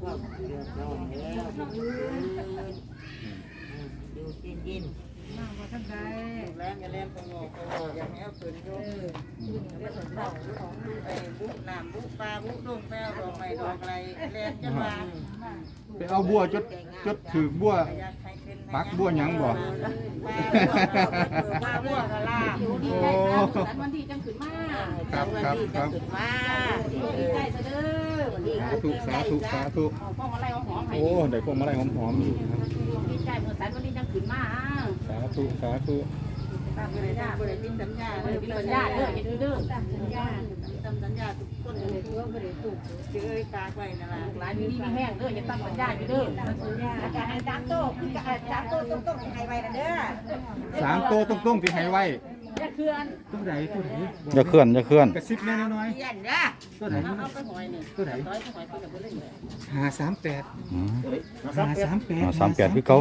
ความเดือดร้นเย็นมาบ่ทันใดแล้วอย่าเล่นประโงกประโงกอย่างนี้ฝืนโยมไอ้บุกน้ำบุกปลาบุกดงแป้วดอกไม้ดอกอะไรแล่นจะมาไปเอาบัวจดจดถือบัว ปักบัวหยังบ่ปักบัวกะลาอยู่ดีใจซะสันวันดีจังขึ้นมาครับครับครับ มาดีใจซะเด้อวันดีสาธุสาธุสาธุเอาป้องอะไรหอมๆให้โอ้ได้พวงมาลัยหอมๆอยู่ครับดีใจเมื่อสันวันดีจังขึ้นมา สาธุสาธุ ตามสัญญาบริษัทสัญญาเออมีสัญญาเด้ออย่าดื้อตามสัญญาตามสัญญาทุกคนเลยตัวบริสุทธิ์เจอตากไว้นั่นแหละหลานมีนี่มีแห้งเด้ออย่าตั้งสัญญาอยู่เด้ออาจารย์จามโต้คือจามโต้ต้องต้องให้ไว้นะเด้อสามโตวตรงๆที่ให้ไว้อย่าเคลื่อนตัวไหนตัวไหนอย่าเคลื่อนอย่าเคลื่อน กระซิบแน่น้อยเยี่ยนนะๆตัวไหนเอาไปหอยนี่ตัวไหนร้อยไปหอยไปกับเพื่อนเลยหาสามแปดอืมหาสามแปดเอาสามแปดพี่เก่า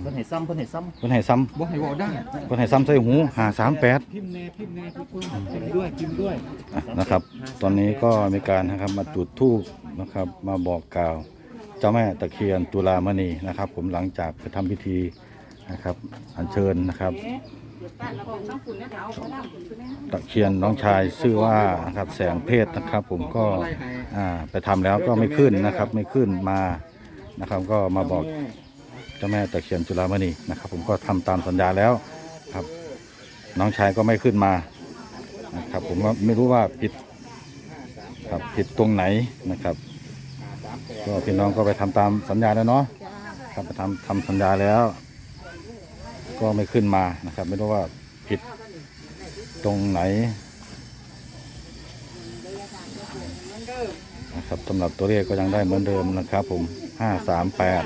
เพิ่นให้ซ้ำเพิ่นให้ซ้เพิ่นให้ซ้บอกให้บอกได้ำเพิ่นให้ซ้ำใส่หูหาสามแปดพิมพ์แน่พิมพ์แน่ทุกคนพิมพ์ด้วยพิมพ์ด้วยนะครับ ตอนนี้ก็มีการนะครับมาจุดธูปนะครับ มาบอกกล่าวเจ้าแม่ตะเคียนตุลามณีนะครับ ผมหลังจากไปทำพิธีนะครับอัญเชิญนะครับบ้านเราของต้องฝุ่นนะเฒ่าเขาน้ำฝุ่นนะตะเคียนน้องชายชื่อว่านะครับแสงเพศนะครับ ผมก็อ่าไปทำแล้วก็ไม่ขึ้นนะครับ ไม่ขึ้นมานะครับ ก็มาบอกเจ้าแม่ตะเคียนจุฬามณีนะครับ ผมก็ทำตามสัญญาแล้วครับ น้องชายก็ไม่ขึ้นมานะครับ ผมว่าไม่รู้ว่าผิดครับผิดตรงไหนนะครับ ก็พี่น้องก็ไปทำตามสัญญาแล้วเนาะครับไปทำทำสัญญาแล้ว ก็ไม่ขึ้นมานะครับ ไม่รู้ว่าผิดตรงไหนนะครับสำหรับตัวเลขก็ยังได้เหมือนเดิมนะครับ ผมห้าสามแปด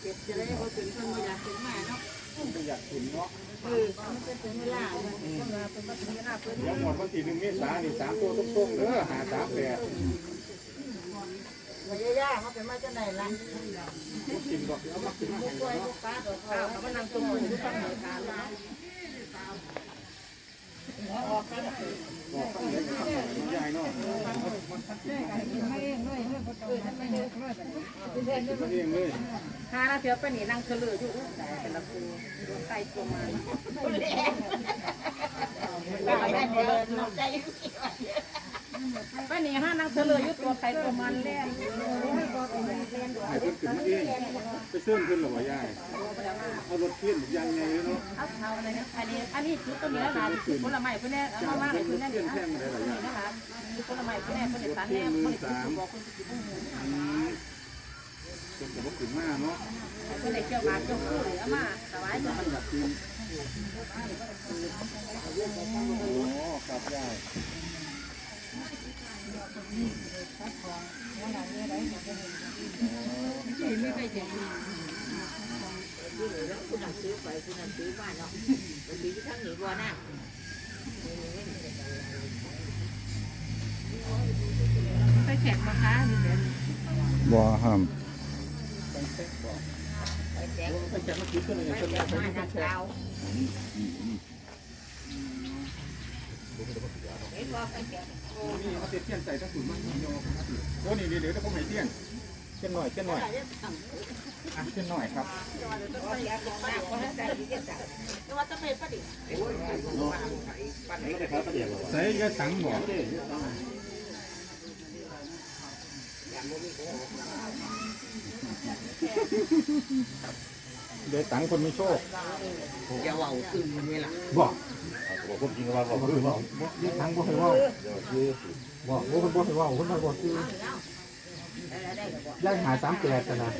เดี๋ ยวหมดวันที่หนึ่งเมษายนนี่สามตัวตรงๆเด้อหาสามแปดมันย่าเขาเป็นมาจะไหนล่ะกินบอกเอามากินมาให้กล้วยลูกปลาดอกข้าวเขามานั่งตรงมือทุกคนเลยทานแล้วยายเนาะมันเองเลยหาแล้าเดี๋ยวไปนี่นั่งเฉลืออยู่แต่ละคูดวงไก่ตัวมาได้เดินไปนี่ห้านั่งเฉลืออยู่ตัวไก่ตัวมันแล้ว นให้เพิ่นขึ้นมาเองไปเสื่อมขึ้นหรอวะยายเอารถเพี้ยนยังไงเนาะเอาเทาอะไรนะอันนี้อันนี้ชุดตัวนี้แล้วนะชุดผลไม้เพื่อนเนี่ยเอามาให้เพื่อนเนี่เพี้ยนนี่แท่งอะไรหลายนะคะชุดผลไม้เพื่อนเนี่ยเพื่อนเนี่ยตันเนี่ยเพื่อนเนี่ยบอกคนสิบหมูจนกับว่าขึ้นมาเนาะเพื่อนเนี่ยเกี่ยวมาเกี่ยวคู่หรือเอามาสบายจังอยากกินโอ้ครับยาย คุณนั่งซื้อไปคุณนั่งซื้อมาเนาะมันดีทั้งหนีบัวน่ะไปแขกมาค้านี่เดี๋ยวบ่ห้ามไปจับมาคิดกันเลยไม่จะเดี๋ยวมานักเราเห็นว่า นี่เอาเทียนใส่ทั้งถุงมันโยโอ้นี่เดี๋ยวจะผมให้เทียนเทียนหน่อยเทียนหน่อยอะเทียนหน่อยครับว่าจะเป็นปะดิใส่ยาสังบ่ เดี๋ยวตังคนไม่โชคอย่าว่าขึ้นมันนี่ล่ะบอกบอกคนจริงว่าบอกคือบอกเดี๋ยวตังบ่ให้ว่าบอกว่าคนบ่ให้ว่าคนบ่บอกคือได้หาสามแปดกันนะ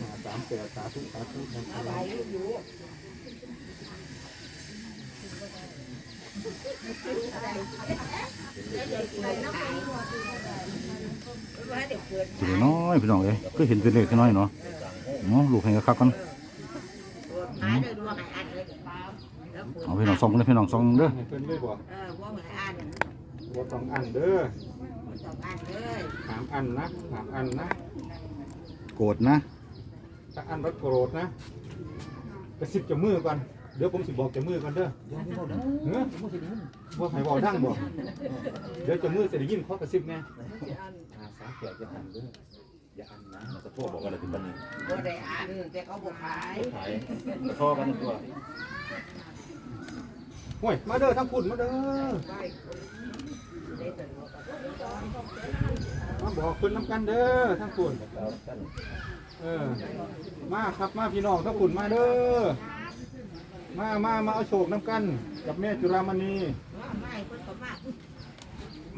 หาสามแปดสาธุสาธุนะครับ ทีน้อยพี่น้องเอ้ยก็เห็นเป็นเลขแค่น้อยเนาะเนาะลูกให้คักกันหายเลยดูว่าหายอันเลยแล้วเอาพี่น้องส่องกันพี่น้องส่องเด้อให้เพิ่นเลยบอกเออว่าหายอันบ่ต้องอันเด้อสองอันเลยถามอันนะถามอันนะโกรธนะถ้าอันรถโกรธนะกระซิบจะมือก่อน ดี๋ยวผมสิบอกจะมือกันเด้อเฮ้ยว่าให้บอกดังบ่เดี๋ยวจะมือเสร็จได้ยินเขากระซิบไงอาสาแก่จะหันเด้ออย่าอันนะมันจะโทษบอกอะไรถึงปันนี้บ่ได้อ่านแต่เขาบ่ขายขายจะโทษกันตัวโอ้ยมาเด้อทั้งคุณมาเด้อไว้ได้แต่ว่ามาบอกคุณน้ำกันเด้อทั้งคุณเออมาครับมาพี่น้องทั้งคุณมาเด้อ มามามาเอาโชคน้ำกัน กับแม่จุฬามณีไม่เพิ่นก็มา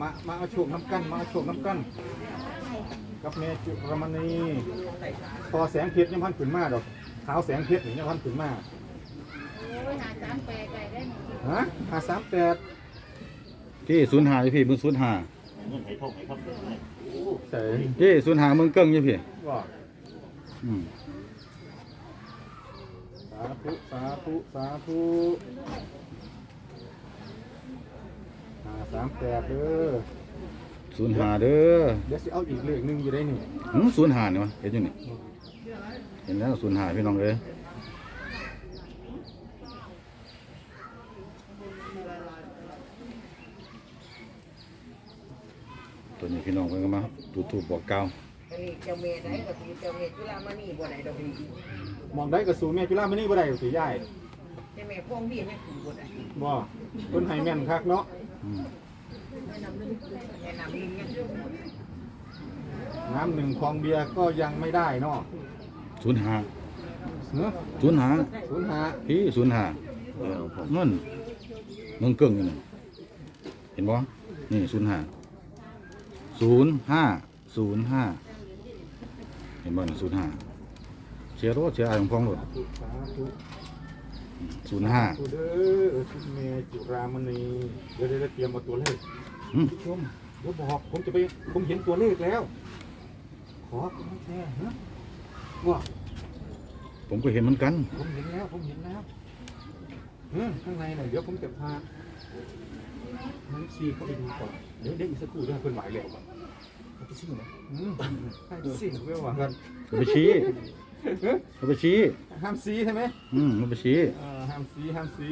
มามาเอาโชคน้ำกัน มาเอาโชคน้ำกัน กับแม่จุรมณีพอแสงเพชรยังพันขึ้นมาดอกเท้าแสงเพชรนี่ยังพันขึ้นมาโอ้ยหาสามแปดได้ได้ฮะห้าสามแปดที่ศูนย์หาอยู่พี่มึงศูนย์หาเงินให้โทษให้ครับใส่ที่ศูนย์หามึงเกิ้งอยู่พี่ว่าอืมสาธุ สาธุ สาธุห้าสามแปดเด้อ ศูนย์หาเด้อเดี๋ยวสิเอาอีกเลขหนึ่งอยู่ได้นี่หืมศูนย์หาเนี่ยวะเห็นอยู่นี่ เห็นแล้วศูนย์หาพี่น้องเอ้ยตัวนี้พี่น้องเพิ่นก็มาดูถูกบอกกล่าว อันนี้เจ้าแม่ได้ก็คือเจ้าแม่จุฬามณีบ่ได้ดอกนี้มองได้กับสูแม่จุฬามณีบ่ได้สิยายเจ้าแม่พวงพี่ยังคือบ่ได้บ่เพิ่นให้แม่นคักเนาะอืมแนะนำนึงยังคือบ่ได้น้ำหนึ่งคลองเบียร์ก็ยังไม่ได้เนาะศูนย์หาเนาะศูนย์หาศูนย์ห้าพี่ศูนย์หานั่นมึงเกิ้งอยู่นี่เห็นบ่นี่ศูนย์หาศูนย์ห้าศูนย์ห้า เห็นบ่นี่ศูนย์ห้าเชียร์รถเชียร์อะไรของพองรถสาธุศูนย์ห้าเด้อคุณเมจุรามณีเดี๋ยวเดี๋ยวเตรียมเอาตัวเลขอืมผู้ชมเดี๋ยวบอกผมจะไปผมเห็นตัวเลขแล้ว ขอคุณแม่ฮะว่าผมก็เห็นเหมือนกัน ผมเห็นแล้วผมเห็นแล้วเออข้างในน่ะเดี๋ยวผมจะพาน้องซีเข้าไปดูก่อนเดี๋ยวเดี๋ยวอีกสักครู่เดี๋ยวเพิ่นไหวแล้ว ก่อนเอาไปซิ่งนะอืมให้ไปซิ่งเพื่อว่ากันก็ไปชี้ก็ไปชี้ห้ามซีใช่ไหมอืมก็ไปชี้เออห้ามซีห้ามซี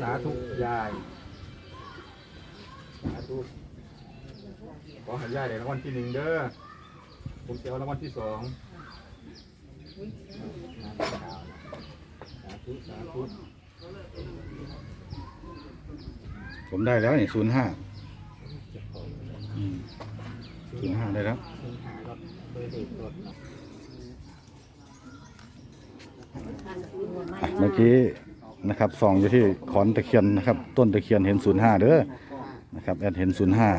สาธุยายสาธุขอให้ย่าได้รางวัลที่หนึ่งเด้อผมจะเอารางวัลที่สองสาธุสาธุ ผมได้แล้วนี่ศูนย์ห้าศูนย์ห้าได้แล้วเมื่อกี้นะครับส่องอยู่ที่ขอนตะเคียนนะครับ ต้นตะเคียนเห็นศูนย์ห้าเด้อนะครับแอดเห็นศูนย์ห้า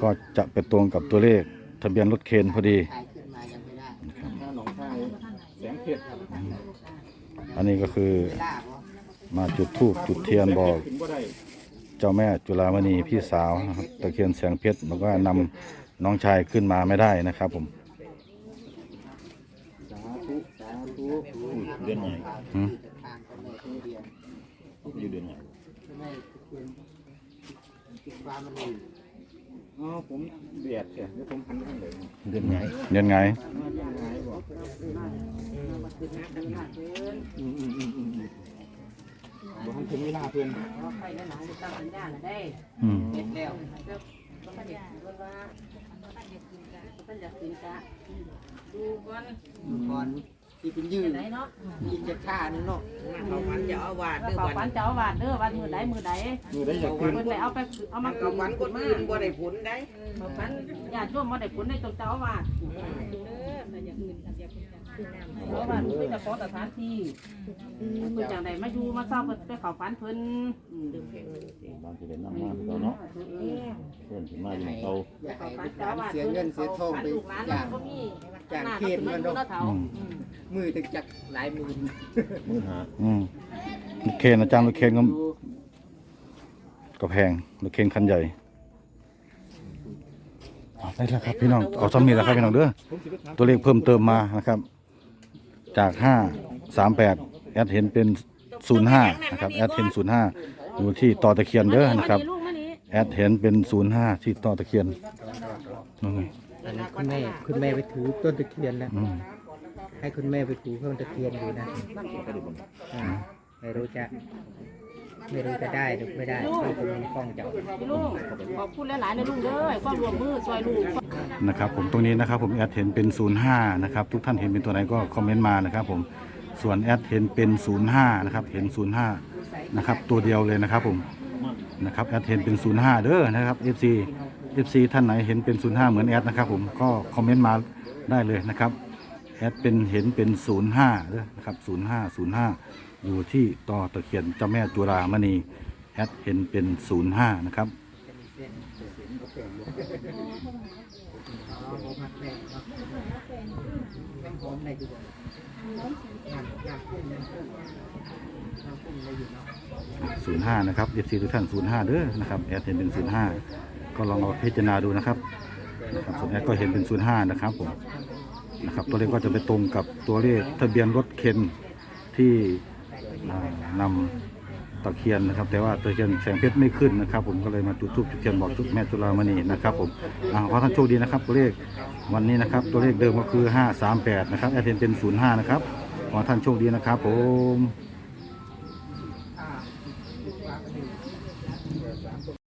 ก็จะไปตรงกับตัวเลขทะเบียนรถเคนพอดียนมายังไม่ได้ถ้าหนองคายแสงเพชรครับอันนี้ก็คือมาจุดธูปจุดเทียนบอก เจ้าแม่จุฬามณีพี่สาวนะครับตะเคียนแสงเพชรแล้วก็นำน้องชายขึ้นมาไม่ได้นะครับ ผมสาธุสาธุเดือนไหนหืมทางของแม่ทุเรียนอยู่เดือนไหนไม่เป็นคิดว่ามันดีอ๋อผมเบียดแค่เดี๋ยวผมหันไปทางไหนเดือนไหนเรียนไงมาทางไหนบอกคือน้ำดังหน้าเพิ่นอืมอืมอืมอืม อืมบอกให้ถึงเวลาเพื่อนเอาไปแล้วหนาจะตั้งสัญญาณได้อืมเสร็จแล้วก็ก็เด็กว่าว่าท่านอยากกินกะดูก่อนก่อนที่เป็นยืนไหนเนาะกินจะฆ่านึงเนาะเขาฝันจะเอาวาดกระเด้อเป๋าวันฟันเจ้าบาทเด้อวันมือใดมือใดมือได้อยากขึ้นเพิ่นไปเอาไปเอามัมานเขาฝันคนอื่นบ่ได้ผลได้เขาฟันญาติโยมบ่ได้ผลในตรงเจ้าบาทเเพราะว่าเพิ่นจะขอสถานที่เพิ่นจังไดมาอยู่มาเศร้าเพิ่นไปเข้าฝันเพิ่นบางทีเป็นน้ำมันเราเนาะเพื่อนถึงมาอยู่เขาอยากเข้าให้ฝันลูกหเจ้าลานบาทเสียเงินเสียทองไปลูกจาก็มีจ้างหน้าเขตมันเนาะมือถึงจักหลายหมื่นมือหาอืมรถเคนอาจารย์รถเคนก็ก็แพงรถเคนคันใหญ่ได้แล้วครับพี่น้องเอาซ้ำนี่แหละครับพี่น้องเด้อตัวเลขเพิ่มเติมมานะครับ จากห้าสามแปดแอดเห็นเป็นศูนย์ห้านะครับ แอดเห็นศูนย์ห้าอยู่ที่ต่อตะเคียนเด้อนะครับลูกมานี่แอดเห็นเป็นศูนย์ห้าที่ต่อตะเคียนนั่นไงอันนี้คุณแม่คุณแม่ไปถือต้นตะเคียนแล้วอืมให้คุณแม่ไปถือต้นตะเคียนอยู่นะอ่าไม่รู้จะ ไม่รู้จะได้หรือไม่ได้เพราะผมมีกล้องจับพี่ลุงขอบคุณหลายๆนะลุงเด้อความรวมมือซอยลูกนะครับผมตรงนี้นะครับผมแอดเห็นเป็น 05 นะครับ ทุกท่านเห็นเป็นตัวไหนก็คอมเมนต์มานะครับผมส่วนแอดเห็นเป็น 05 นะครับ เห็น 05 นะครับ ตัวเดียวเลยนะครับผมนะครับแอดเห็นเป็น 05 เด้อนะครับ FC FC ท่านไหนเห็นเป็น 05 เหมือนแอดนะครับผมก็คอมเมนต์มาได้เลยนะครับแอดเป็นเห็นเป็น 05เด้อนะครับ 05 05 อยู่ที่ต่อตะเคียนเจ้าแม่จุฬามณีแอดเห็นเป็น05นะครับ ศูนย์ห้านะครับ FC ทุกท่านศูนย์ห้าเด้อนะครับแอดเห็นเป็นศูนย์ห้าก็ลองเอาพิจารณาดูนะครับนะครับส่วนแอดก็เห็นเป็นศูนย์ห้านะครับผมนะครับตัวเลขก็จะไปตรงกับตัวเลขทะเบียนรถเคนที่ นำตะเคียนนะครับ แต่ว่าตะเคียนแสงเพชรไม่ขึ้นนะครับ ผมก็เลยมาจุดทูบจุดเทียนบอกจุดแม่จุฬามณีนะครับผมอ่าขอท่านโชคดีนะครับตัวเลขวันนี้นะครับ ตัวเลขเดิมก็คือ 538 นะครับแอดเทนเป็น 05 นะครับขอท่านโชคดีนะครับผม